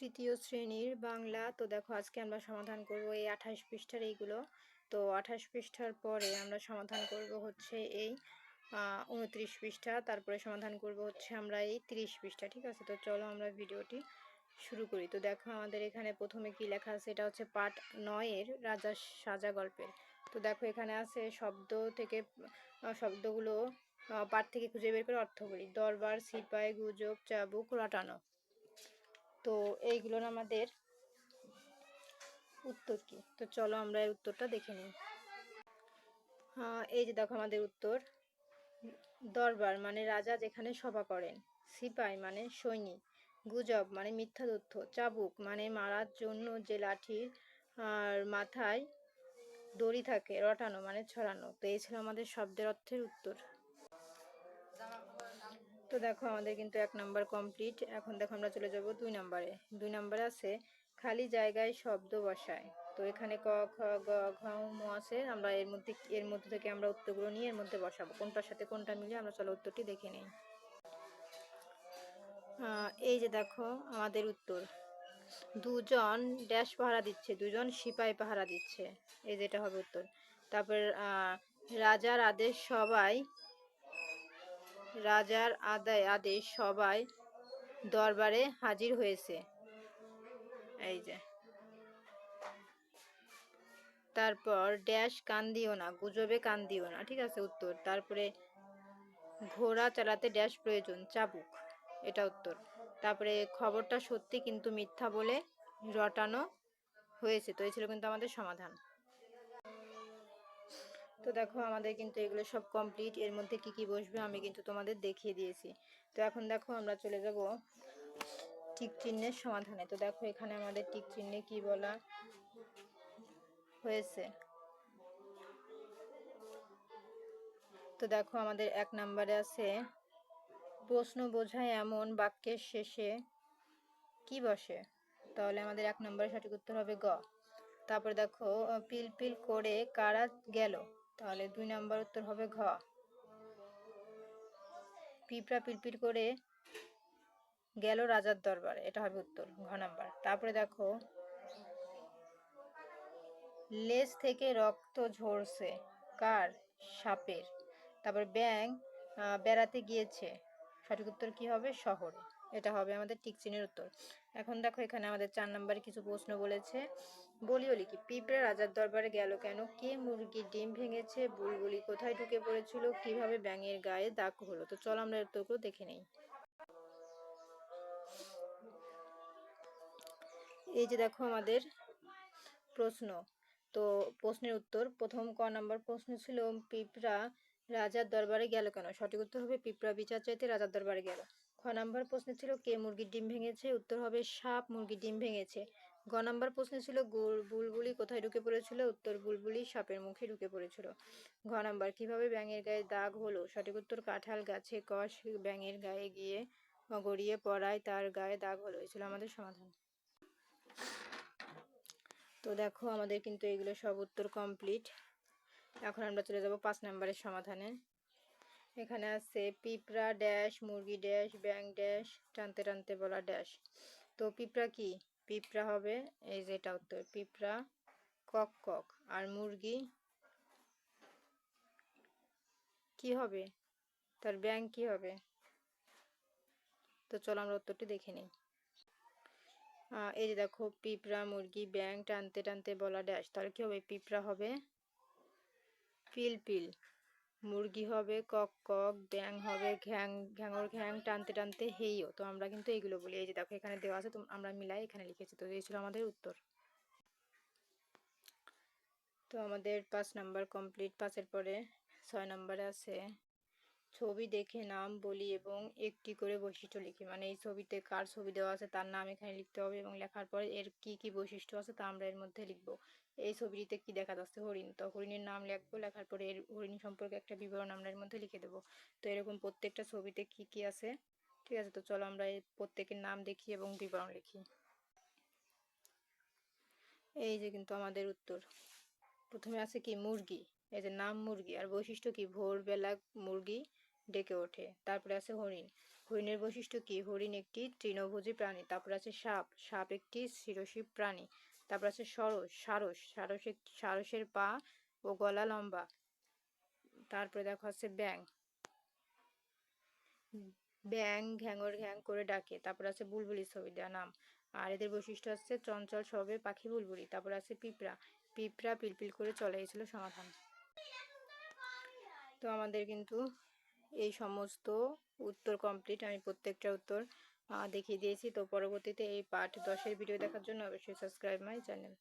তৃতীয় শ্রেণির বাংলা, তো দেখো আজকে আমরা সমাধান করব এই আঠাশ পৃষ্ঠার এইগুলো। তো আঠাশ পৃষ্ঠার পরে আমরা সমাধান করব হচ্ছে এই উনত্রিশ পৃষ্ঠা। তারপরে সমাধান করব হচ্ছে আমরা এই তিরিশ পৃষ্ঠা, ঠিক আছে? তো চলো আমরা ভিডিওটি শুরু করি। তো দেখো আমাদের এখানে প্রথমে কি লেখা আছে? এটা হচ্ছে পাঠ নয়ের রাজা সাজা গল্পের। তো দেখো এখানে আছে শব্দ থেকে শব্দগুলো পাঠ থেকে খুঁজে বের করে অর্থ বলি দরবার, সিপাই, গুজব, চাবুক, রটানো। তো এইগুলোর আমাদের উত্তর কি? তো চলো আমরা এর উত্তরটা দেখে নিই। এই যে দেখো আমাদের উত্তর। দরবার মানে রাজা যেখানে সভা করেন। সিপাই মানে সৈনিক। গুজব মানে মিথ্যা তথ্য। চাবুক মানে মারার জন্য যে লাঠির আর মাথায় দড়ি থাকে, রটানো মানে ছড়ানো। তো এই ছিল আমাদের শব্দের অর্থের উত্তর। তো দেখো আমাদের কিন্তু এক নাম্বার কমপ্লিট এখন দেখো আমরা চলে যাব দুই নাম্বারে। দুই নাম্বারে আছে, খালি জায়গায় শব্দ বসায়। তো এখানে ক, খ, গ, ঘ, ম আছে। আমরা এর মধ্যে এর মধ্যে থেকে আমরা উত্তরগুলো নিয়ে এর মধ্যে বসাবো। কোনটার সাথে কোনটা মিলে আমরা চলো উত্তরটি দেখে নিই। এই যে দেখো আমাদের উত্তর। দুজন ড্যাশ পাহারা দিচ্ছে, দুজন সিপাই পাহারা দিচ্ছে। এই যেটা হবে উত্তর। তারপর রাজার আদেশ সবাই রাজার আদায় আদেশ সবাই দরবারে হাজির হয়েছে। এই যে। তারপর, ড্যাশ কান দিও না, গুজবে কান দিও না, ঠিক আছে উত্তর। তারপরে, ঘোড়া চালাতে ড্যাশ প্রয়োজন, চাবুক, এটা উত্তর। তারপরে, খবরটা সত্যি কিন্তু মিথ্যা বলে রটানো হয়েছে, তো এই ছিল কিন্তু আমাদের সমাধান। তো দেখো আমাদের কিন্তু এগুলো সব কমপ্লিট এর মধ্যে কি কি বসবে আমি কিন্তু তোমাদের দেখিয়ে দিয়েছি। তো এখন দেখো আমরা চলে যাব টিক চিহ্নের সমাধানে। তো দেখো এখানে আমাদের টিক চিহ্নে কি বলা হয়েছে। তো দেখো আমাদের এক নাম্বারে আছে, প্রশ্ন বোঝায় এমন বাক্যের শেষে কি বসে? তাহলে আমাদের এক নম্বরে সঠিক উত্তর হবে গ। তারপরে দেখো পিল পিল করে কারা গেল? তাহলে দুই নাম্বার উত্তর হবে ঘ। পিঁপড়া পিলপিল করে গেল রাজার দরবারে, এটা হবে উত্তর, ঘ নাম্বার। তারপরে দেখো, লেজ থেকে রক্ত ঝরছে, কার? সাপের। তারপর ব্যাং বেড়াতে গিয়েছে। সঠিক উত্তর কি হবে? শহরে। এটা হবে আমাদের টিক চিনের উত্তর। এখন দেখো এখানে আমাদের চার নম্বরে কিছু প্রশ্ন বলেছে। বলিও লিখি, পিঁপড়ে রাজার দরবারে গেল কেন? কে মুরগির ডিম ভেঙেছে? বুলবুলি কোথায় ঢুকে পড়েছিল? কীভাবে ব্যাঙের গায়ে দাগ হলো? তো চলো আমরা উত্তরগুলো দেখে নেই। এই যে দেখো আমাদের প্রশ্ন। তো প্রশ্নের উত্তর, প্রথম ক নম্বর প্রশ্ন ছিল, পিঁপড়া রাজার দরবারে গেল কেন? সঠিক উত্তর হবে, পিঁপড়া বিচার চাইতে রাজার দরবারে গেল। খ নাম্বার প্রশ্ন ছিল, কে মুরগির ডিম ভেঙেছে? উত্তর হবে, সাপ মুরগির ডিম ভেঙেছে। গ নাম্বার প্রশ্ন ছিল বুলবুলি কোথায় ঢুকে পড়েছিল? উত্তর, বুলবুলি সাপের মুখে ঢুকে পড়েছিল। ঘ নাম্বার, কীভাবে ব্যাঙের গায়ে দাগ হলো? সঠিক উত্তর, কাঁঠাল গাছে কষ ব্যাঙের গায়ে গিয়ে গড়িয়ে পড়ায় তার গায়ে দাগ হলো। ছিল আমাদের সমাধান। তো দেখো, আমাদের কিন্তু এগুলো সব উত্তর কমপ্লিট এখন আমরা চলে যাব পাঁচ নম্বরের সমাধানে। এখানে আছে পিঁপড়া ড্যাশ, মুরগি ড্যাশ ব্যাং ড্যাশ, টানতে টানতে বলা ড্যাশ। তো পিঁপড়া কি? পিঁপড়া হবে, এই যেটা উত্তর, পিঁপড়া, কক কক। আর মুরগি? কি হবে? তার ব্যাং কি হবে? তো চলো আমরা উত্তরটি দেখে নিই। এই যে দেখো, পিঁপড়া, মুরগি ব্যাং টানতে টানতে বলা ড্যাশ। তাহলে কি হবে? পিঁপড়া হবে, পিল পিল। মুরগি হবে, কক কক ব্যাং হবে, ঘ্যাং, ঘ্যাঙর, ঘ্যাং, টানতে টানতে, হেইও। তো আমরা কিন্তু এইগুলো বলি। এই যে দেখো, এখানে দেওয়া আছে তো আমরা মিলাই এখানে লিখেছি। তো এই ছিল আমাদের উত্তর। তো আমাদের পাঁচ নাম্বার কমপ্লিট, পাঁচের পরে ছয় নম্বরে আছে ছবি দেখে নাম বলি এবং একটি করে বৈশিষ্ট্য লিখি। মানে এই ছবিতে কার ছবি দেওয়া আছে, তার নাম এখানে লিখতে হবে এবং লেখার পরে এর কি কি বৈশিষ্ট্য আছে তা আমরা এর মধ্যে লিখব। এই ছবিটিতে কি দেখা যাচ্ছে? হরিণ। তো হরিণের নাম লিখব, লেখার পরে এর হরিণ সম্পর্কে একটা বিবরণ আমরা এর মধ্যে লিখে দেবো। তো এরকম প্রত্যেকটা ছবিতে কি কি আছে? ঠিক আছে, তো চলো আমরা এই প্রত্যেকের নাম দেখি এবং বিবরণ লিখি। এই যে কিন্তু আমাদের উত্তর। প্রথমে আছে কি? মুরগি। এই যে নাম মুরগি আর বৈশিষ্ট্য কি? ভোরবেলা মুরগি ডেকে ওঠে। তারপরে আছে হরিণ। হরিণের বৈশিষ্ট্য কি? হরিণ একটি তৃণভোজী প্রাণী। তারপর আছে সাপ। সাপ একটি শিরোশী প্রাণী। তারপর আছে সরস সারস সারস একটি সারসের পা ও গলা লম্বা। তারপরে দেখো আছে ব্যাং ব্যাং ঘ্যাঙর ঘ্যাং করে ডাকে। তারপর আছে বুলবুলি ছবি দেওয়া নাম। আর এদের বৈশিষ্ট্য হচ্ছে চঞ্চল স্বভাবে পাখি বুলবুলি। তারপর আছে পিঁপড়া। পিঁপড়া পিলপিল করে চলে। গেছিল সমাধান। তো আমাদের কিন্তু এই সমস্ত উত্তর কমপ্লিট আমি প্রত্যেকটা উত্তর দেখিয়ে দিয়েছি। তো পরবর্তীতে এই পার্ট দশের ভিডিও দেখার জন্য অবশ্যই সাবস্ক্রাইব মাই চ্যানেল